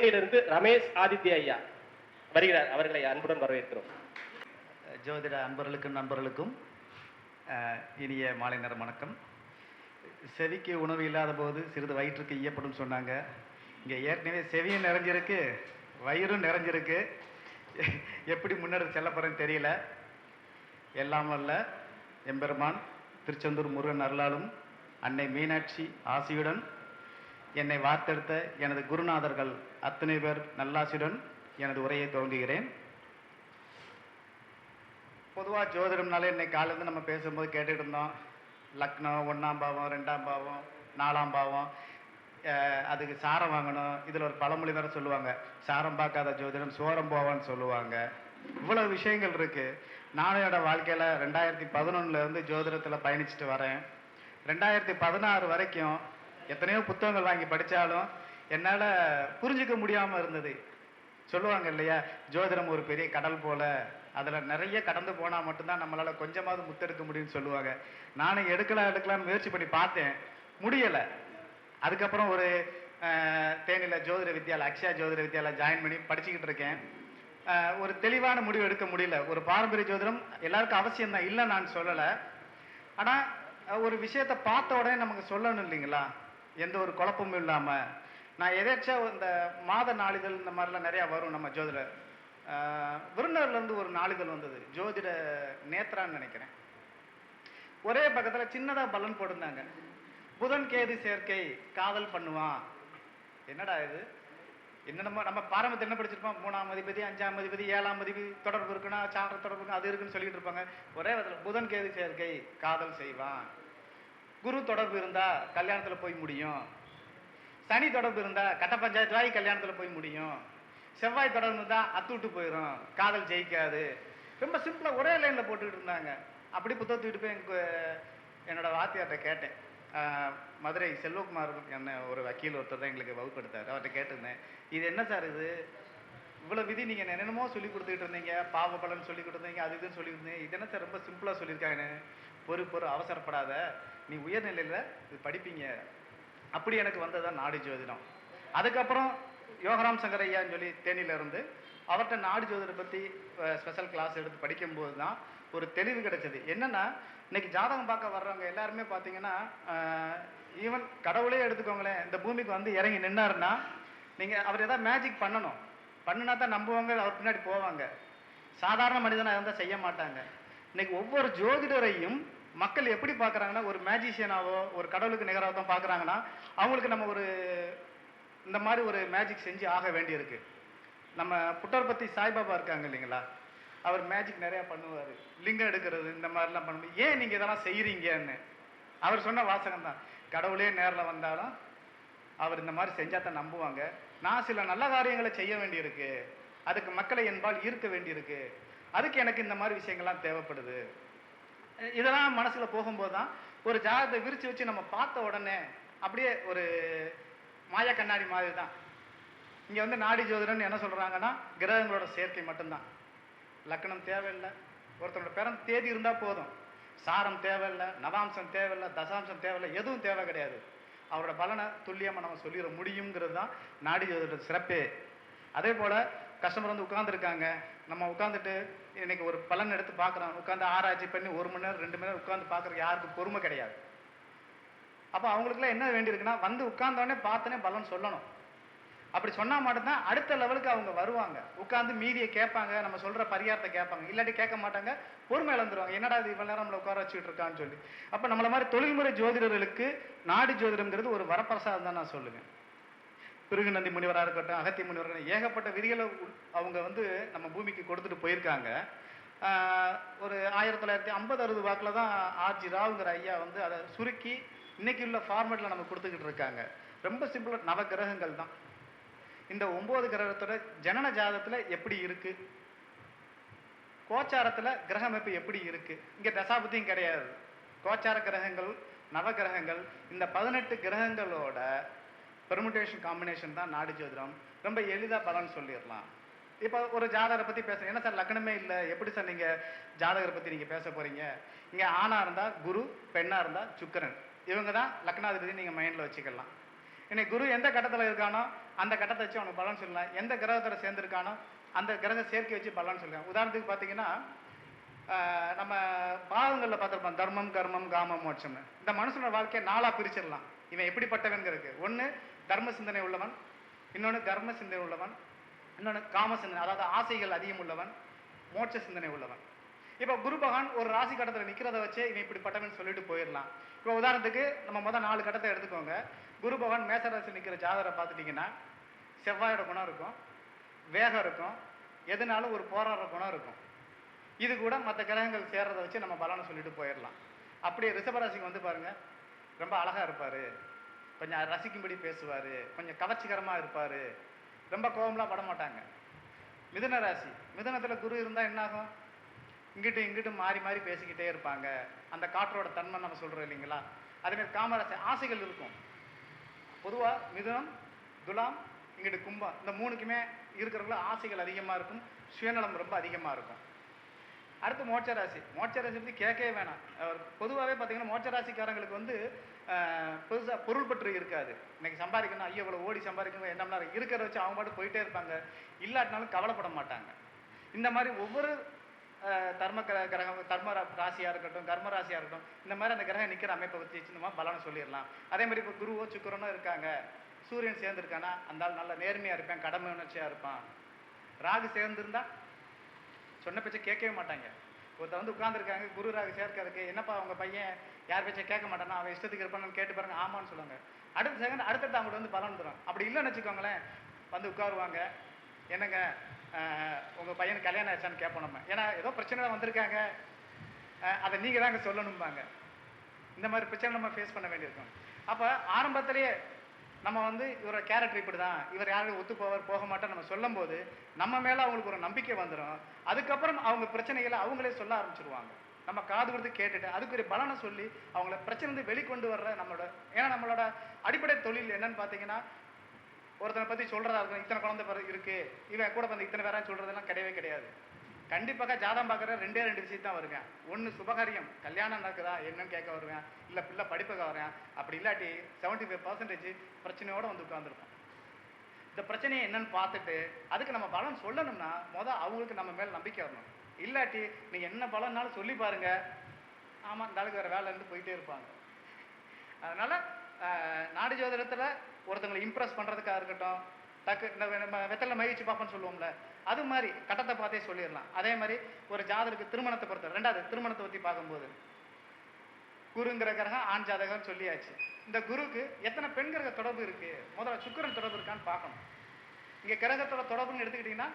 தேனியிலிருந்து ரமேஷ் ஆதித்ய ஐயா வருகிறார். அவர்களை அன்புடன் வரவேற்கிறோம். ஜோதிட அன்பர்களுக்கும் நண்பர்களுக்கும் இனிய மாலை நேரம் வணக்கம். செவிக்கு உணவு இல்லாத போது சிறிது வயிற்றுக்கு ஈயப்படும் சொன்னாங்க. இங்கே ஏற்கனவே செவியும் நிறைஞ்சிருக்கு வயிறும் நிறைஞ்சிருக்கு. எப்படி முன்னெடுத்து செல்ல போகிறேன்னு தெரியல. எல்லாம் அல்ல எம்பெருமான் திருச்செந்தூர் முருகன் அருளாலும் அன்னை மீனாட்சி ஆசியுடன் என்னை வார்த்தெடுத்த எனது குருநாதர்கள் அத்தனை பேர் நல்லாசியுடன் எனது உரையை துவங்குகிறேன். பொதுவாக ஜோதிடம்னாலே இன்னைக்கு காலேருந்து நம்ம பேசும்போது கேட்டுகிட்டு இருந்தோம். லக்னம் ஒன்றாம் பாவம் ரெண்டாம் பாவம் நாலாம் பாவம். அதுக்கு சாரம் வாங்கணும். இதில் ஒரு பழமொழி வேறு சொல்லுவாங்க. சாரம் பார்க்காத ஜோதிடம் சோரம் போவான்னு சொல்லுவாங்க. இவ்வளோ விஷயங்கள் இருக்குது நானும் என்னோடய வாழ்க்கையில் ரெண்டாயிரத்தி பதினொன்னுலேருந்து ஜோதிடத்தில் பயணிச்சுட்டு வரேன். ரெண்டாயிரத்தி பதினாறு வரைக்கும் எத்தனையோ புத்தகங்கள் வாங்கி படித்தாலும் என்னால் புரிஞ்சுக்க முடியாமல் இருந்தது. சொல்லுவாங்க இல்லையா? ஜோதிடம் ஒரு பெரிய கடல் போல. அதில் நிறைய கடந்து போனால் மட்டும்தான் நம்மளால் கொஞ்சமாவது முத்தெடுக்க முடியும்னு சொல்லுவாங்க. நானும் எடுக்கலாம் எடுக்கலாம்னு முயற்சி பண்ணி பார்த்தேன். முடியலை. அதுக்கப்புறம் ஒரு தேனியில் ஜோதிட வித்யாலயா அக்ஷயா ஜோதிட வித்யாலயா ஜாயின் பண்ணி படிச்சுக்கிட்டு இருக்கேன். ஒரு தெளிவான முடிவு எடுக்க முடியல. ஒரு பாரம்பரிய ஜோதிடம் எல்லாருக்கும் அவசியம் தான். இல்லை நான் சொல்லலை. ஆனால் ஒரு விஷயத்தை பார்த்த உடனே நமக்கு சொல்லணும் இல்லைங்களா? எந்த ஒரு குழப்பமும் இல்லாமல் நான் எதாச்சும் இந்த மாத நாளிதழ் இந்த மாதிரிலாம் நிறையா வரும் நம்ம ஜோதிட விருந்தர்லேருந்து ஒரு நாளிதழ் வந்தது. ஜோதிட நேத்ரான்னு நினைக்கிறேன். ஒரே பக்கத்தில் சின்னதாக பலன் போட்டிருந்தாங்க. புதன் கேது சேர்க்கை காதல் பண்ணுவான். என்னடா இது? என்னென்னமோ நம்ம பாரம்பரியத்தில் என்ன படிச்சிருப்போம்? மூணாம் அதிபதி அஞ்சாம் அதிபதி ஏழாம் அதிபதி தொடர்பு இருக்குன்னா சார தொடர்பு அது இருக்குன்னு சொல்லிட்டு இருப்பாங்க. ஒரே விதத்தில் புதன் கேது சேர்க்கை காதல் செய்வான். குரு தொடர்பு இருந்தா கல்யாணத்துல போய் முடியும். சனி தொடர்பு இருந்தா கட்ட பஞ்சாயத்து வாய் கல்யாணத்துல போய் முடியும். செவ்வாய் தொடர்பு இருந்தா அத்து விட்டு போயிடும் காதல் ஜெயிக்காது. ரொம்ப சிம்பிளா ஒரே லைன்ல போட்டுக்கிட்டு இருந்தாங்க. அப்படி புத்தகத்துக்கிட்டு போய் எனக்கு என்னோட வாத்தியார்கிட்ட கேட்டேன். மதுரை செல்வகுமார் என்ன ஒரு வக்கீல் ஒருத்தர் தான் எங்களுக்கு வகுப்படுத்தார். அவர்கிட்ட கேட்டிருந்தேன். இது என்ன சார் இது? இவ்வளவு விதி நீங்க என்னென்னமோ சொல்லி கொடுத்துக்கிட்டு இருந்தீங்க. பாவ பலன் சொல்லி கொடுத்தீங்க. அது இதுன்னு சொல்லி இருந்தீங்க இது ரொம்ப சிம்பிளா சொல்லியிருக்காங்கன்னு. பொறு பொறு அவசரப்படாத. நீ உயர்நிலையில இது படிப்பீங்க. அப்படி எனக்கு வந்ததுதான் நாடி ஜோதிடம். அதுக்கப்புறம் யோகராம் சங்கர் ஐயான்னு சொல்லி தேனியில இருந்து அவர்கிட்ட நாடு ஜோதிடம் பத்தி ஸ்பெஷல் கிளாஸ் எடுத்து படிக்கும்போது தான் ஒரு தெளிவு கிடைச்சது. என்னன்னா இன்னைக்கு ஜாதகம் பார்க்க வர்றவங்க எல்லாருமே பார்த்தீங்கன்னா ஈவன் கடவுளே எடுத்துக்கோங்களேன். இந்த பூமிக்கு வந்து இறங்கி நின்னாருன்னா நீங்க அவர் ஏதாவது மேஜிக் பண்ணணும். பண்ணுனா தான் நம்புவாங்க அவர் பின்னாடி போவாங்க. சாதாரண மனிதனாக இருந்தால் செய்ய மாட்டாங்க. இன்னைக்கு ஒவ்வொரு ஜோதிடரையும் மக்கள் எப்படி பார்க்குறாங்கன்னா ஒரு மேஜிஷியனாவோ ஒரு கடவுளுக்கு நிகராக தான் பார்க்குறாங்கன்னா அவங்களுக்கு நம்ம ஒரு இந்த மாதிரி ஒரு மேஜிக் செஞ்சு ஆக வேண்டியிருக்கு. நம்ம புட்டர்பத்தி சாய்பாபா இருக்காங்க இல்லைங்களா? அவர் மேஜிக் நிறையா பண்ணுவார். லிங்கம் எடுக்கிறது இந்த மாதிரிலாம் பண்ணும்போது ஏன் நீங்கள் இதெல்லாம் செய்கிறீங்கன்னு அவர் சொன்ன வாசகம் தான். கடவுளே நேரில் வந்தாலும் அவர் இந்த மாதிரி செஞ்சால் தான் நம்புவாங்க. நான் சில நல்ல காரியங்களை செய்ய வேண்டியிருக்கு. அதுக்கு மக்களை என்பால் ஈர்க்க வேண்டியிருக்கு. அதுக்கு எனக்கு இந்த மாதிரி விஷயங்கள்லாம் தேவைப்படுது. இதெல்லாம் மனசில் போகும்போது தான் ஒரு ஜாதகத்தை விரித்து வச்சு நம்ம பார்த்த உடனே அப்படியே ஒரு மாய கண்ணாடி மாதிரி தான். இங்கே வந்து நாடி ஜோதிடம்னு என்ன சொல்கிறாங்கன்னா கிரகங்களோட சேர்க்கை மட்டும்தான். லக்னம் தேவையில்லை. ஒருத்தனோட பிறந்த தேதி இருந்தால் போதும். சாரம் தேவையில்லை நவாம்சம் தேவையில்லை தசாம்சம் தேவையில்லை எதுவும் தேவை கிடையாது. அவரோட பலனை துல்லியமாக நம்ம சொல்லிட முடியுங்கிறது தான் நாடி ஜோதிட சிறப்பே. அதே போல் கஸ்டமர் வந்து உட்காந்துருக்காங்க நம்ம உட்காந்துட்டு இன்னைக்கு ஒரு பலன் எடுத்து பார்க்குறோம் உட்காந்து ஆராய்ச்சி பண்ணி ஒரு மணி நேரம் ரெண்டு மணி நேரம் உட்காந்து பார்க்குறதுக்கு யாருக்கும் பொறுமை கிடையாது. அப்போ அவங்களுக்குலாம் என்ன வேண்டியிருக்குன்னா வந்து உட்காந்தோடனே பார்த்தோன்னே பலன் சொல்லணும். அப்படி சொன்னா மட்டும்தான் அடுத்த லெவலுக்கு அவங்க வருவாங்க. உட்காந்து மீதியை கேட்பாங்க நம்ம சொல்ற பரிகாரத்தை கேட்பாங்க. இல்லாட்டி கேட்க மாட்டாங்க பொறுமை இழந்துருவாங்க. என்னடா இது இவ்வளவு நேரம் நம்மளை உட்கார வச்சுட்டு இருக்கான்னு சொல்லி. அப்ப நம்மள மாதிரி தொழில்முறை ஜோதிடர்களுக்கு நாடி ஜோதிடம்ங்கிறது ஒரு வரப்பிரசாதம் தான் நான் சொல்லுவேன். பிருகு நந்தி முனிவராக இருக்கட்டும் அகத்திய முனிவராக ஏகப்பட்ட விதிகளை அவங்க வந்து நம்ம பூமிக்கு கொடுத்துட்டு போயிருக்காங்க. ஒரு ஆயிரத்தி தொள்ளாயிரத்தி ஐம்பது அறுபது வாக்கில் தான் ஆர்ஜி ராவுங்கிற ஐயா வந்து அதை சுருக்கி இன்னைக்கு உள்ள ஃபார்மேட்டில் நம்ம கொடுத்துக்கிட்டு இருக்காங்க. ரொம்ப சிம்பிளாக நவகிரகங்கள் தான். இந்த ஒன்பது கிரகத்தோட ஜனன ஜாதத்தில் எப்படி இருக்கு? கோச்சாரத்தில் கிரக அமைப்பு எப்படி இருக்கு? இங்கே தசாபுத்தியும் கிடையாது. கோச்சார கிரகங்கள் நவ கிரகங்கள் இந்த பதினெட்டு கிரகங்களோட பெர்முட்டேஷன் காம்பினேஷன் தான் நாடு ஜோதிடம். ரொம்ப எளிதாக பலன் சொல்லிடலாம். இப்போ ஒரு ஜாதகரை பற்றி பேசுகிறேன் என்ன சார் லக்னமே இல்லை. எப்படி சார் நீங்கள் ஜாதகரை பற்றி நீங்கள் பேச போகிறீங்க இங்கே ஆணாக இருந்தால் குரு பெண்ணாக இருந்தால் சுக்கிரன். இவங்க தான் லக்னாதிபதி நீங்கள் மைண்டில் வச்சுக்கலாம். இன்னைக்கு குரு எந்த கட்டத்தில் இருக்கானோ அந்த கட்டத்தை வச்சு அவனுக்கு பலன் சொல்லலாம் எந்த கிரகத்தோட சேர்ந்துருக்கானோ அந்த கிரக சேர்க்கை வச்சு பலன் சொல்லலாம் உதாரணத்துக்கு பார்த்தீங்கன்னா நம்ம பாகங்களில் பார்த்துருப்போம். தர்மம் கர்மம் காமம் மோட்சம்னு. இந்த மனுஷனோட வாழ்க்கையை நாளாக பிரிச்சிடலாம். இவன் எப்படிப்பட்டவன்கிறதுக்கு ஒன்று தர்ம சிந்தனை உள்ளவன். இன்னொன்று கர்ம சிந்தனை உள்ளவன். இன்னொன்று காம சிந்தனை அதாவது ஆசைகள் அதிகம் உள்ளவன். மோட்ச சிந்தனை உள்ளவன். இப்போ குரு பகவான் ஒரு ராசி கட்டத்தில் நிற்கிறத வச்சே இவன் இப்படிப்பட்டவன் சொல்லிட்டு போயிடலாம். இப்போ உதாரணத்துக்கு நம்ம முதல் நாலு கட்டத்தை எடுத்துக்கோங்க. குரு பகவான் மேசராசி நிற்கிற ஜாதகரை பார்த்துட்டிங்கன்னா செவ்வாயோட குணம் இருக்கும். வேகம் இருக்கும். எதுனாலும் ஒரு போராடுற குணம் இருக்கும். இது கூட மற்ற கிரகங்கள் சேர்றதை வச்சு நம்ம பலனை சொல்லிட்டு போயிடலாம். அப்படியே ரிஷபராசிக்கு வந்து பாருங்க. ரொம்ப அழகாக இருப்பார். கொஞ்சம் ரசிக்கும்படி பேசுவார். கொஞ்சம் கவர்ச்சிகரமாக இருப்பார். ரொம்ப கோபம்லாம் பட மாட்டாங்க. மிதுன ராசி. மிதுனத்தில் குரு இருந்தால் என்னாகும்? இங்கிட்டும் இங்கிட்டும் மாறி மாறி பேசிக்கிட்டே இருப்பாங்க. அந்த காற்றோட தன்மை நம்ம சொல்கிறோம் இல்லைங்களா? அதேமாதிரி காமராசி ஆசைகள் இருக்கும். பொதுவாக மிதுனம் துலாம் இங்கிட்டு கும்பம் இந்த மூணுக்குமே இருக்கிறவங்கள ஆசைகள் அதிகமாக இருக்கும் சுயநலம் ரொம்ப அதிகமாக இருக்கும். அடுத்து மோட்ச ராசி மோட்ச ராசி பற்றி கேட்கவே வேணாம். பொதுவாகவே பார்த்தீங்கன்னா மோட்ச ராசிக்காரங்களுக்கு வந்து பெருசாக பொருள் பற்று இருக்காது. இன்னைக்கு சம்பாதிக்கணும் ஐயோ இவ்வளோ ஓடி சம்பாதிக்கணும் என்ன இருக்கிற வச்சு அவங்க பாட்டு போயிட்டே இருப்பாங்க. இல்லாட்டினாலும் கவலைப்பட மாட்டாங்க. இந்த மாதிரி ஒவ்வொரு தர்ம கிரகம் தர்ம ரா- இருக்கட்டும் கர்ம ராசியாக இருக்கட்டும் இந்த மாதிரி அந்த கிரகம் நிற்கிற அமைப்பை வச்சு வச்சு நம்ம பலனை சொல்லிடலாம். அதே மாதிரி இப்போ குருவோ சுக்கரனோ இருக்காங்க. சூரியன் சேர்ந்துருக்கானா? அந்த ஆள் நல்ல நேர்மையாக இருப்பேன் கடமை உணர்ச்சியாக இருப்பான். ராகு சேர்ந்துருந்தா? சொன்ன பேச்சை கேட்கவே மாட்டாங்க. ஒருத்தர் வந்து உட்காந்துருக்காங்க குரு ராகு சேர்க்கறதுக்கு என்னப்பா அவங்க பையன் யார் பேச்சை கேட்க மாட்டானா? அவன் இஷ்டத்துக்கு இருப்பான்னு கேட்டு பாருங்க ஆமான்னு சொல்லுவாங்க. அடுத்த செகண்ட் அடுத்தடுத்து அவங்களுக்கு வந்து பலன் தரும். அப்படி இல்லைன்னு வச்சுக்கோங்களேன் வந்து உட்காருவாங்க. என்னங்க உங்கள் பையனுக்கு கல்யாணம் ஆச்சான்னு கேட்போம் நம்ம. ஏன்னா ஏதோ பிரச்சனை வந்திருக்காங்க. அதை அதை தான் தாங்க சொல்லணும்பாங்க. இந்த மாதிரி பிரச்சனை நம்ம ஃபேஸ் பண்ண வேண்டியிருக்கும். அப்போ ஆரம்பத்திலேயே நம்ம வந்து இவரோட கேரக்டர் இப்படி தான் இவர் யாரும் ஒத்து போவார் போக மாட்டோம் நம்ம சொல்லும்போது நம்ம மேலே அவங்களுக்கு ஒரு நம்பிக்கை வந்துடும் அதுக்கப்புறம் அவங்க பிரச்சனைகளை அவங்களே சொல்ல ஆரம்பிச்சிருவாங்க. நம்ம காது கொடுத்து கேட்டுட்டு அதுக்குரிய பலனை சொல்லி அவங்கள பிரச்சனை வந்து வெளிக்கொண்டு வர்ற நம்மளோட ஏன்னா நம்மளோட அடிப்படை தொழில் என்னன்னு பார்த்தீங்கன்னா ஒருத்தனை பற்றி சொல்கிறதா இருக்கணும் இத்தனை குழந்தை பிறகு இருக்கு இவன் கூட வந்து இத்தனை பேரா சொல்கிறதெல்லாம் கிடையவே கிடையாது. கண்டிப்பாக ஜாதகம் பார்க்குற ரெண்டே ரெண்டு விஷயம் தான் வருவேன் ஒன்று சுபகாரியம் கல்யாணம் நடக்குதா என்னன்னு கேட்க வருவேன். இல்லை பிள்ளை படிப்புக்கு வரேன். அப்படி இல்லாட்டி செவன்ட்டி ஃபைவ் பர்சன்டேஜ் பிரச்சனையோடு வந்து உட்காந்துருப்போம் இந்த பிரச்சனையை என்னன்னு பார்த்துட்டு அதுக்கு நம்ம பலன் சொல்லணும்னா மொதல் அவங்களுக்கு நம்ம மேலே நம்பிக்கை வரணும். இல்லாட்டி நீங்கள் என்ன பலன்னாலும் சொல்லி பாருங்க. ஆமாம் இந்த ஆளுக்கு வேறு வேலை போயிட்டே இருப்பாங்க. அதனால் நாடு ஜோதிடத்தில் ஒருத்தங்களை இம்ப்ரெஸ் பண்ணுறதுக்காக இருக்கட்டும் டக்கு இந்த நம்ம வெத்தலை மகிழ்ச்சி பார்ப்போம்னு சொல்லுவோம்ல அது மாதிரி கட்டத்தை பார்த்தே சொல்லிடலாம். அதே மாதிரி ஒரு ஜாதகருக்கு திருமணத்தை பொறுத்த ரெண்டாவது திருமணத்தை பற்றி பார்க்கும்போது குருங்கிற கிரகம் ஆண் ஜாதகம் சொல்லியாச்சு. இந்த குருக்கு எத்தனை பெண் கிரக தொடர்பு இருக்கு? முதல்ல சுக்கிரன் தொடர்பு இருக்கான்னு பார்க்கணும். இங்கே கிரகத்தோட தொடர்புன்னு எடுத்துக்கிட்டிங்கன்னா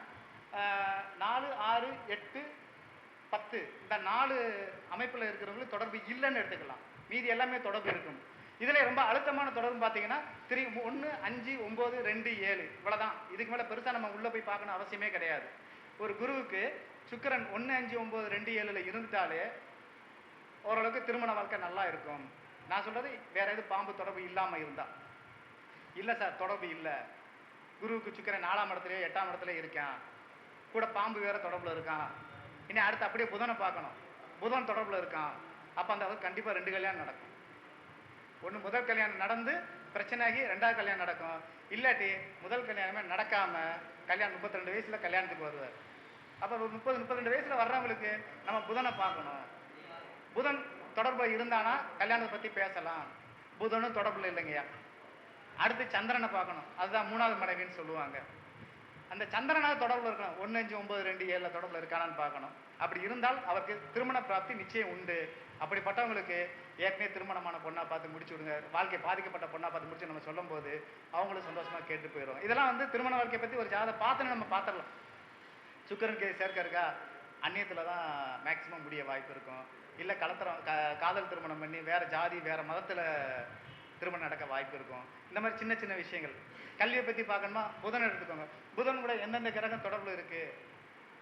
நாலு ஆறு எட்டு பத்து. இந்த நாலு அமைப்பில் இருக்கிறவங்களுக்கு தொடர்பு இல்லைன்னு எடுத்துக்கலாம். மீதி எல்லாமே தொடர்பு இருக்கும். இதுல ரொம்ப அழுத்தமான தொடர்பு பார்த்தீங்கன்னா த்ரீ ஒன்று அஞ்சு ஒம்பது ரெண்டு ஏழு. இவ்வளவுதான். இதுக்கு மேல பெருசா நம்ம உள்ள போய் பார்க்கணும் அவசியமே கிடையாது. ஒரு குருவுக்கு சுக்கிரன் ஒன்று அஞ்சு ஒம்பது ரெண்டு ஏழுல இருந்துட்டாலே ஓரளவுக்கு திருமண வாழ்க்கை நல்லா இருக்கும். நான் சொல்றது வேற எதுவும் பாம்பு தொடர்பு இல்லாம இருந்தா. இல்ல சார் தொடர்பு இல்ல. குருவுக்கு சுக்கிரன் நாலாம் இடத்துல எட்டாம் இடத்துல இருக்கான். கூட பாம்பு வேற தொடர்புல இருக்கான். இனி அடுத்து அப்படியே புதனை பார்க்கணும். புதன் தொடர்புல இருக்கான். அப்ப அந்த அளவுக்கு கண்டிப்பா ரெண்டு கல்யாணம் நடக்கும். ஒன்று முதல் கல்யாணம் நடந்து பிரச்சனையாகி ரெண்டாவது கல்யாணம் நடக்கும். இல்லாட்டி முதல் கல்யாணமே நடக்காமல் கல்யாணம் முப்பத்தி ரெண்டு வயசில் கல்யாணத்துக்கு வருவார். அப்போ ஒரு முப்பது முப்பத்தி ரெண்டு வர்றவங்களுக்கு நம்ம புதனை பார்க்கணும். புதன் தொடர்புல இருந்தானா கல்யாணத்தை பற்றி பேசலாம். புதனும் தொடர்பில் இல்லைங்கய்யா. அடுத்து சந்திரனை பார்க்கணும். அதுதான் மூணாவது மனைவின்னு சொல்லுவாங்க. அந்த சந்திரனாவது தொடர்பில் இருக்கணும். ஒன்று அஞ்சு ஒம்பது ரெண்டு ஏழில் தொடர்பில் இருக்கானான்னு பார்க்கணும். அப்படி இருந்தால் அவருக்கு திருமண பிராப்தி நிச்சயம் உண்டு. அப்படிப்பட்டவங்களுக்கு ஏற்கனவே திருமணமான பொண்ணாக பார்த்து முடிச்சு விடுங்க வாழ்க்கை பாதிக்கப்பட்ட பொண்ணாக பார்த்து முடிச்சு நம்ம சொல்லும்போது அவங்களும் சந்தோஷமாக கேட்டு போயிடும் இதெல்லாம் வந்து திருமண வாழ்க்கையை பற்றி ஒரு ஜாத பார்த்து நம்ம பார்த்துடலாம். சுக்கரனுக்கு சேர்க்க இருக்கா? அந்நியத்தில் தான் மேக்சிமம் முடிய வாய்ப்பு இருக்கும். இல்லை கலத்திரம் க காதல் திருமணம் பண்ணி வேறு ஜாதி வேறு மதத்தில் திருமணம் நடக்க வாய்ப்பு இருக்கும். இந்த மாதிரி சின்ன சின்ன விஷயங்கள். கல்வியை பற்றி பார்க்கணுமா? புதன் எடுத்துக்கோங்க. புதன் கூட எந்தெந்த கிரகம் தொடர்பில் இருக்குது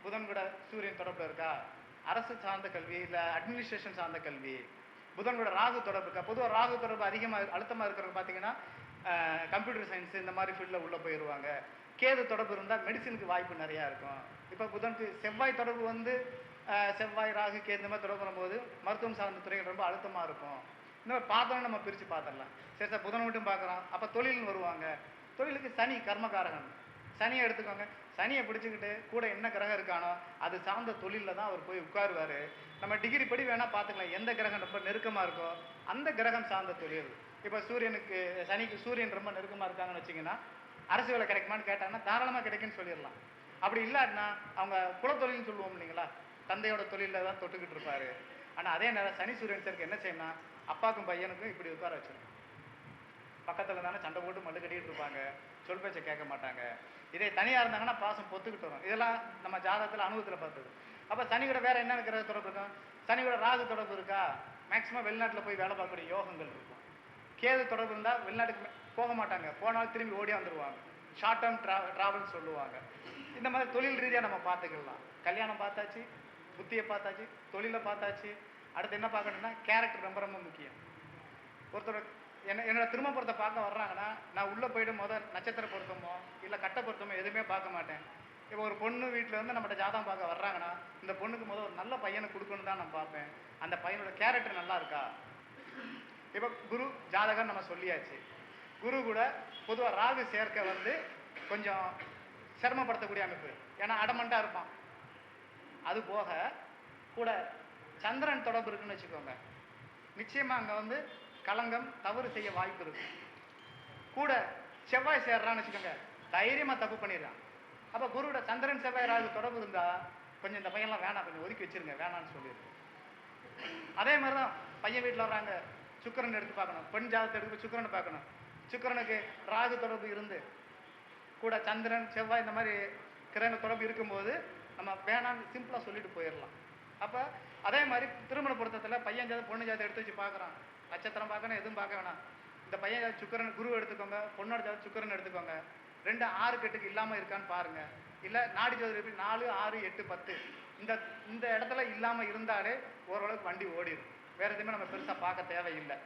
புதன் கூட சூரியன் தொடர்பில் இருக்கா? அரசு சார்ந்த கல்வி இல்லை அட்மினிஸ்ட்ரேஷன் சார்ந்த கல்வி புதனோட ராகு தொடர்பு இருக்கா பொதுவாக ராகு தொடர்பு அதிகமாக அழுத்தமாக இருக்கிறவங்க பார்த்தீங்கன்னா கம்ப்யூட்டர் சயின்ஸ் இந்த மாதிரி ஃபீல்டில் உள்ளே போயிடுவாங்க கேது தொடர்பு இருந்தால் மெடிசினுக்கு வாய்ப்பு நிறையா இருக்கும். இப்போ புதனுக்கு செவ்வாய் தொடர்பு வந்து செவ்வாய் ராகு கேது இந்த மாதிரி தொடர்பு வரும்போது மருத்துவம் சார்ந்த துறைகள் ரொம்ப அழுத்தமாக இருக்கும். இந்த மாதிரி பார்த்தோன்னு நம்ம பிரித்து பார்த்துடலாம். சரி சார் புதன் மட்டும் பார்க்குறோம். அப்போ தொழில்னு வருவாங்க. தொழிலுக்கு சனி கர்மகாரகன் சனியை எடுத்துக்கோங்க. சனியை பிடிச்சிக்கிட்டு கூட என்ன கிரகம் இருக்கானோ அது சார்ந்த தொழிலில் தான் அவர் போய் உட்காருவார். நம்ம டிகிரி படி வேணால் பார்த்துக்கலாம் எந்த கிரகம் ரொம்ப நெருக்கமாக இருக்கோ அந்த கிரகம் சார்ந்த தொழில். இப்போ சூரியனுக்கு சனிக்கு சூரியன் ரொம்ப நெருக்கமாக இருக்காங்கன்னு வச்சிங்கன்னா அரசு வேலை கிடைக்குமான்னு கேட்டாங்கன்னா தாராளமாக கிடைக்குன்னு சொல்லிடலாம். அப்படி இல்லாட்டினா அவங்க குலத்தொழில்னு சொல்லுவோம் இல்லைங்களா தந்தையோட தொழிலில் தான் தொட்டுக்கிட்டு இருப்பாரு. ஆனால் அதே நேரம் சனி சூரியன் சருக்கு என்ன செய்யணும்னா அப்பாக்கும் பையனுக்கும் இப்படி உட்கார வச்சிருக்கோம் பக்கத்தில் தானே சண்டை போட்டு மல்லு கட்டிகிட்டு இருப்பாங்க சொல் பேச்சை கேட்க மாட்டாங்க. இதே தனியாக இருந்தாங்கன்னா பாசம் பொத்துக்கிட்டு வரும். இதெல்லாம் நம்ம ஜாதகத்தில் அனுபவத்தில் பார்த்தது. அப்போ சனியோட வேறு என்னென்ன என்ன கிரக தொடர்பு இருக்கும்? சனியோட ராகு தொடர்பு இருக்கா? மேக்ஸிமம் வெளிநாட்டில் போய் வேலை பார்க்கக்கூடிய யோகங்கள் இருக்கும். கேது தொடர்பு இருந்தால் வெளிநாட்டுக்கு போக மாட்டாங்க. போனாலும் திரும்பி ஓடியா வந்துடுவாங்க ஷார்ட் டேர்ம் ட்ரா ட்ராவல் சொல்லுவாங்க. இந்த மாதிரி தொழில் ரீதியாக நம்ம பார்த்துக்கலாம். கல்யாணம் பார்த்தாச்சு புத்தியை பார்த்தாச்சு தொழிலை பார்த்தாச்சு. அடுத்து என்ன பார்க்கணும்னா கேரக்டர் ரொம்ப ரொம்ப முக்கியம். ஒருத்தர் என்ன என்னோட திரும்ப பொருத்தை பார்க்க வர்றாங்கன்னா நான் உள்ளே போயிட்டு முதல் நட்சத்திர பொருத்தமோ இல்லை கட்ட பொருத்தமோ எதுவுமே பார்க்க மாட்டேன். இப்போ ஒரு பொண்ணு வீட்டில் வந்து நம்மகிட்ட ஜாதகம் பார்க்க வர்றாங்கன்னா இந்த பொண்ணுக்கு முதல் ஒரு நல்ல பையனை கொடுக்கணும் தான் நான் பார்ப்பேன். அந்த பையனோட கேரக்டர் நல்லா இருக்கா? இப்போ குரு ஜாதகம் நம்ம சொல்லியாச்சு. குரு கூட பொதுவாக ராகு சேர்க்கை வந்து கொஞ்சம் சிரமப்படுத்தக்கூடிய அமைப்பு. ஏன்னா அடமண்டாக இருப்பான். அது போக கூட சந்திரன் தொடர்பு இருக்குன்னு வச்சுக்கோங்க. நிச்சயமாக அங்கே வந்து களங்கம் தவறு செய்ய வாய்ப்பு இருக்கு. கூட செவ்வாய் சேர்றான்னு வச்சுக்கோங்க தைரியமாக தப்பு பண்ணிடுறான் அப்போ குருவோட சந்திரன் செவ்வாய் ராகு தொடர்பு இருந்தால் கொஞ்சம் இந்த பையன்லாம் வேணாம் கொஞ்சம் ஒதுக்கி வச்சிருங்க வேணாம்னு சொல்லிடுது அதே மாதிரி தான் பையன் வீட்டில் வர்றாங்க சுக்கிரன் எடுத்து பார்க்கணும் பெண் ஜாதகத்தை எடுத்து சுக்கரனை பார்க்கணும். சுக்கிரனுக்கு ராகு தொடர்பு இருந்து கூட சந்திரன் செவ்வாய் இந்த மாதிரி கிரக தொடர்பு இருக்கும்போது நம்ம வேணாம்னு சிம்பிளாக சொல்லிட்டு போயிடலாம். அப்போ அதே மாதிரி திருமண பொருத்தத்தில் பையன் ஜாதகம் பொண்ணு ஜாதகம் எடுத்து வச்சு பார்க்குறான். நட்சத்திரம் பார்க்கணும் எதுவும் பார்க்க வேணாம். இந்த பையன் ஏதாவது சுக்கிரன் குரு எடுத்துக்கோங்க பொண்ணோட ஜாதகம் சுக்கரன் எடுத்துக்கோங்க. ரெண்டு ஆறு கெட்டுக்கு இல்லாமல் இருக்கான்னு பாருங்கள் இல்லை நாடி ஜோதிடம் எப்படி? நாலு ஆறு எட்டு பத்து. இந்த இந்த இடத்துல இல்லாமல் இருந்தாலே ஓரளவுக்கு வண்டி ஓடிடும் வேறு எதுவுமே நம்ம பெருசாக பார்க்க தேவையில்லை.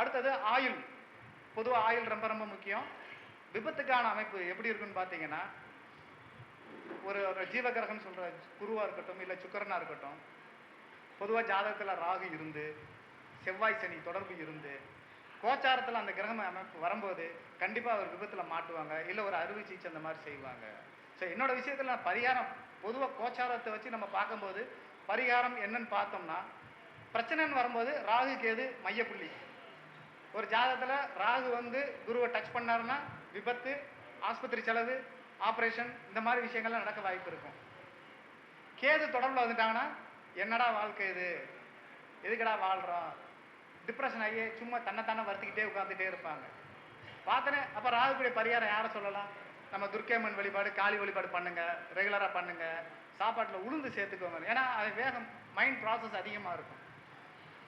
அடுத்தது ஆயுள். பொதுவாக ஆயுள் ரொம்ப ரொம்ப முக்கியம். விபத்துக்கான அமைப்பு எப்படி இருக்குன்னு பார்த்தீங்கன்னா ஒரு ஒரு ஜீவகிரகம் சொல்கிற குருவாக இருக்கட்டும் இல்லை சுக்கரனாக இருக்கட்டும் பொதுவாக ஜாதகத்தில் ராகு இருந்து செவ்வாய் சனி தொடர்பு இருந்து கோச்சாரத்தில் அந்த கிரகம் அமைப்பு வரும்போது கண்டிப்பாக ஒரு விபத்தில் மாட்டுவாங்க இல்லை ஒரு அறுவை சிகிச்சை அந்த மாதிரி செய்வாங்க. ஸோ என்னோட விஷயத்தில் நான் பரிகாரம் பொதுவாக கோச்சாரத்தை வச்சு நம்ம பார்க்கும்போது பரிகாரம் என்னன்னு பார்த்தோம்னா பிரச்சனைன்னு வரும்போது ராகு கேது மையப்புள்ளி. ஒரு ஜாதகத்தில் ராகு வந்து குருவை டச் பண்ணாருன்னா விபத்து ஆஸ்பத்திரி செலவு ஆப்ரேஷன் இந்த மாதிரி விஷயங்கள்லாம் நடக்க வாய்ப்பு இருக்கும். கேது தொடர்பில் வந்துட்டாங்கன்னா என்னடா வாழ்க்கை இது? எதுக்குடா வாழ்கிறோம் டிப்ரெஷன் ஆகி சும்மா தன்னைத்தானே வருத்திக்கிட்டே உட்காந்துட்டே இருப்பாங்க. பார்த்தனே அப்போ ராகுக்குடைய பரிகாரம் யாரை சொல்லலாம்? நம்ம துர்க்கேமன் வழிபாடு காளி வழிபாடு பண்ணுங்க ரெகுலராக பண்ணுங்க சாப்பாட்டில் உளுந்து சேர்த்துக்கோங்க. ஏன்னா அது வேகம் மைண்ட் ப்ராசஸ் அதிகமாக இருக்கும்.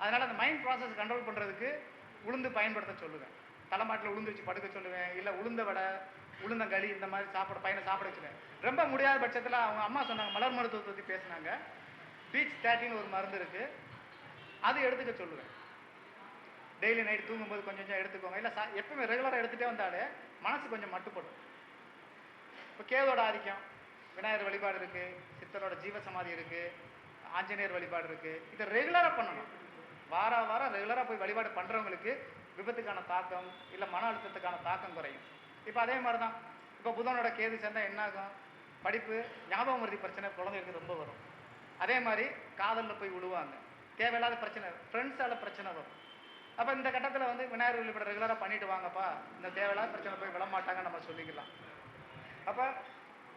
அதனால் அந்த மைண்ட் ப்ராசஸ் கண்ட்ரோல் பண்ணுறதுக்கு உளுந்து பயன்படுத்த சொல்லுவேன். தலைமாட்டில் உளுந்து வச்சு படுக்க சொல்லுவேன். இல்லை உளுந்த வடை உளுந்தங்களி இந்த மாதிரி சாப்பிட பையனை சாப்பிட வச்சுருவேன். ரொம்ப முடியாத பட்சத்தில் அவங்க அம்மா சொன்னாங்க மலர் மருத்துவத்தை பற்றி பேசுனாங்க. பீச் தேட்டின்னு ஒரு மருந்து இருக்குது அது எடுத்துக்க சொல்லுவேன். டெய்லி நைட் தூங்கும்போது கொஞ்சம் கொஞ்சம் எடுத்துக்கோங்க. இல்லை சா எப்பவுமே ரெகுலராக எடுத்துகிட்டே வந்தாலே மனசு கொஞ்சம் மட்டுப்படும். இப்போ கேதோட ஆதிக்கம் விநாயகர் வழிபாடு இருக்குது சித்தரோட ஜீவசமாதி இருக்குது ஆஞ்சநேயர் வழிபாடு இருக்குது இதை ரெகுலராக பண்ணணும். வார வாரம் ரெகுலராக போய் வழிபாடு பண்ணுறவங்களுக்கு விபத்துக்கான தாக்கம் இல்லை மன அழுத்தத்துக்கான தாக்கம் குறையும். இப்போ அதே மாதிரி தான் இப்போ புதனோட கேது சேர்ந்தால் என்ன ஆகும் படிப்பு ஞாபகம் மருதி பிரச்சனை குழந்தைகளுக்கு ரொம்ப வரும். அதே மாதிரி காதலில் போய் விழுவாங்க தேவையில்லாத பிரச்சனை ஃப்ரெண்ட்ஸால் பிரச்சனை வரும். அப்போ இந்த கட்டத்தில் வந்து விநாயகர் வழிபாடு ரெகுலராக பண்ணிட்டு வாங்கப்பா. இந்த தேவையில்லாத பிரச்சனை போய் விட நம்ம சொல்லிக்கலாம். அப்போ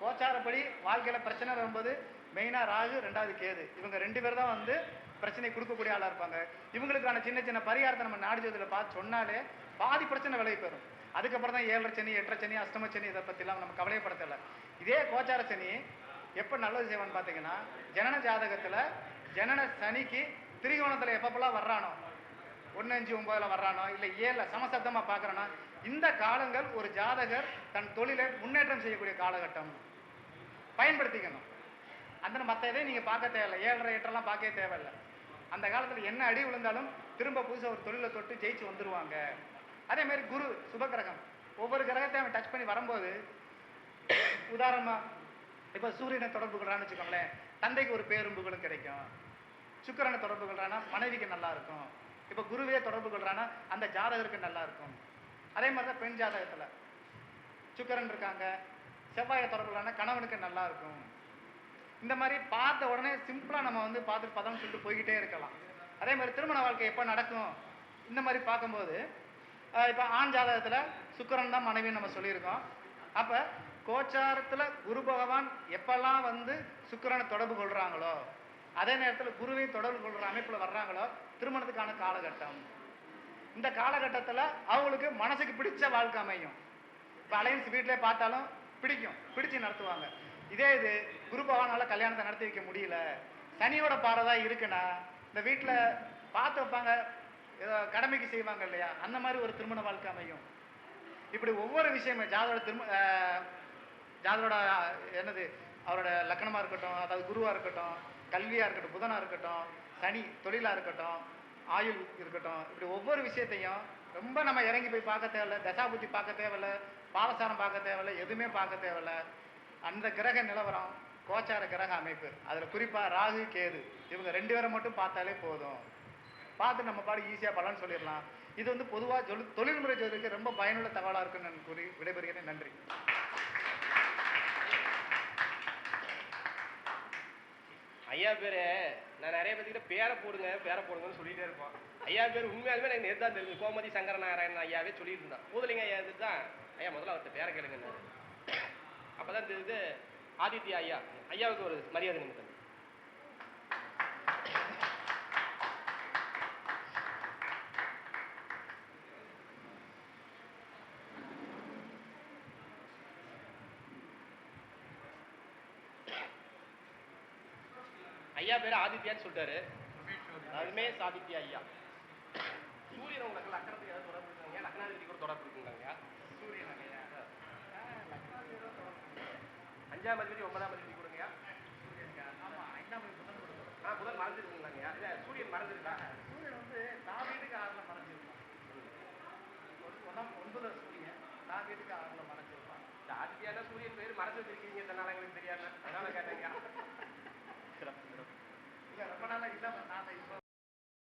கோச்சாரப்படி வாழ்க்கையில் பிரச்சனை வரும்போது மெயினாக ராகு ரெண்டாவது கேது. இவங்க ரெண்டு பேர் தான் வந்து பிரச்சனை கொடுக்கக்கூடிய ஆளாக இருப்பாங்க. இவங்களுக்கான சின்ன சின்ன பரிகாரத்தை நம்ம நாடு பார்த்து சொன்னாலே பாதி பிரச்சனை விலை பெறும் அதுக்கப்புறம் தான் ஏழரை சனி எட்டரை சனி அஷ்டம சனி இதை பற்றிலாம் நம்ம கவலைப்படுத்தலை இதே கோச்சார சனி எப்போ நல்லது செய்வான்னு பார்த்தீங்கன்னா ஜனன ஜாதகத்தில் ஜனன சனிக்கு திரிகோணத்தில் எப்பப்பெல்லாம் வர்றானோ ஒன்று அஞ்சு ஒன்பதுல வர்றானோ இல்லை ஏழில் சமசப்தமாக பார்க்குறானோ இந்த காலங்கள் ஒரு ஜாதகர் தன் தொழிலை முன்னேற்றம் செய்யக்கூடிய காலகட்டம். பயன்படுத்திக்கணும். அந்த மற்ற இதை நீங்கள் பார்க்க தேவையில்லை. ஏழரை எட்டெல்லாம் பார்க்கவே தேவையில்லை. அந்த காலத்தில் என்ன அடி விழுந்தாலும் திரும்ப புதுசாக ஒரு தொழிலை தொட்டு ஜெயிச்சு வந்துருவாங்க. அதே மாதிரி குரு சுபகிரகம் ஒவ்வொரு கிரகத்தையும் அவன் டச் பண்ணி வரும்போது உதாரணமாக இப்போ சூரியனை தொடர்பு கொள்றான்னு வச்சுக்கோங்களேன். தந்தைக்கு ஒரு பேரும்புகளும் கிடைக்கும். சுக்கிரனை தொடர்பு கொள்றான்னா மனைவிக்கு நல்லா இருக்கும். இப்போ குருவே தொடர்பு கொள்றானா அந்த ஜாதகருக்கு நல்லா இருக்கும் அதே மாதிரி தான் பெண் ஜாதகத்தில். சுக்கரன் இருக்காங்க. செவ்வாயை தொடர்புலான கணவனுக்கு நல்லா இருக்கும் இந்த மாதிரி பார்த்த உடனே சிம்பிளாக நம்ம வந்து பார்த்து பதம் சொல்லிட்டு போய்கிட்டே இருக்கலாம். அதே மாதிரி திருமண வாழ்க்கை எப்போ நடக்கும்? இந்த மாதிரி பார்க்கும்போது இப்போ ஆண் ஜாதகத்தில் சுக்கிரன் தான் மனைவின்னு நம்ம சொல்லியிருக்கோம். அப்போ கோச்சாரத்தில் குரு பகவான் எப்பெல்லாம் வந்து சுக்கிரனை தொடர்பு கொள்கிறாங்களோ அதே நேரத்தில் குருவையும் தொடர்பு கொள்கிற அமைப்பில் வர்றாங்களோ திருமணத்துக்கான காலகட்டம். இந்த காலகட்டத்தில் அவங்களுக்கு மனசுக்கு பிடிச்ச வாழ்க்கை அமையும். இப்போ அலையன்ஸ் வீட்டிலே பார்த்தாலும் பிடிக்கும். பிடிச்சு நடத்துவாங்க. இதே இது குரு பகவானால கல்யாணத்தை நடத்தி வைக்க முடியல. சனியோட தான் இருக்குன்னா இந்த வீட்டில் பார்த்து வைப்பாங்க ஏதோ கடமைக்கு செய்வாங்க இல்லையா? அந்த மாதிரி ஒரு திருமண வாழ்க்கை அமையும். இப்படி ஒவ்வொரு விஷயமே ஜாதோட திரும ஆஹ் ஜாதோட என்னது அவரோட லக்கணமாக இருக்கட்டும் அதாவது குருவாக இருக்கட்டும் கல்வியாக இருக்கட்டும் புதனாக இருக்கட்டும் சனி தொழிலாக இருக்கட்டும் ஆயுள் இருக்கட்டும் இப்படி ஒவ்வொரு விஷயத்தையும் ரொம்ப நம்ம இறங்கி போய் பார்க்க தேவையில்ல தசாபுத்தி பார்க்க தேவையில்ல பாலசாரம் பார்க்க தேவையில்ல எதுவுமே பார்க்க தேவையில்ல. அந்த கிரக நிலவரம் கோச்சார கிரக அமைப்பு. அதில் குறிப்பாக ராகு கேது இவங்க ரெண்டு பேரை மட்டும் பார்த்தாலே போதும். பார்த்து நம்ம பாடு ஈஸியாக பலன்னு சொல்லிடலாம். இது வந்து பொதுவாக தொழில் தொழில்முறை ஜோதிக்கு ரொம்ப பயனுள்ள தகவலாக இருக்குன்னு நான் கூறி விடைபெறுகிறேன். நன்றி. ஐயா பேரு. நான் நிறைய பேர்த்துக்கிட்ட பேரை போடுங்க பேரை போடுங்கன்னு சொல்லிட்டே இருப்பான். ஐயா பேர் உண்மையாலுமே எனக்கு நேர்தான் தெரிஞ்சு. கோமதி சங்கர நாராயணன் ஐயாவே சொல்லிட்டு இருந்தான். பூதலிங்க ஐயா இதுதான் ஐயா முதல்ல அவர்கிட்ட பேரை கேளுங்க அப்பதான் தெரியுது ஆதித்யா ஐயா. ஐயாவுக்கு ஒரு மரியாதை நிமித்தம். ஐயா பேர் ஆதித்யான்னு சொல்லிட்டாரு ரமேஷ் ஆதித்யா ஐயா சூரியன் உங்களுக்கு லக்கணத்துக்கு ஏதாவது தொடர்பு இருக்காங்க லக்னாதிபதி கூட தொடர்பு ஐயா சூரியன் ஐயா. ஆ, தொடர்பு அஞ்சாம் அதிபதி ஒன்பதாம் அதிபதி கொடுங்க ஐந்தாம் வீடு புதன் கொடுக்கும். ஆ புதன் இல்ல சூரியன் மறந்துருக்கா சூரியன் வந்து தாவீதுக்கு ஆறுல மறைஞ்சிருப்பான் ஒன்- ஒண்ணாம் ஒன்பதுல சூரியன் தாவீதுக்கு ஆறுல மறைஞ்சிருப்பான் இந்த ஆதித்யானா சூரியன் பேர் மறந்து வச்சிருக்கீங்க இதனால எங்களுக்கு தெரியாம அதனால கேட்டேங்க இல்ல ரொம்ப நாளா இல்லாம நான் இப்போ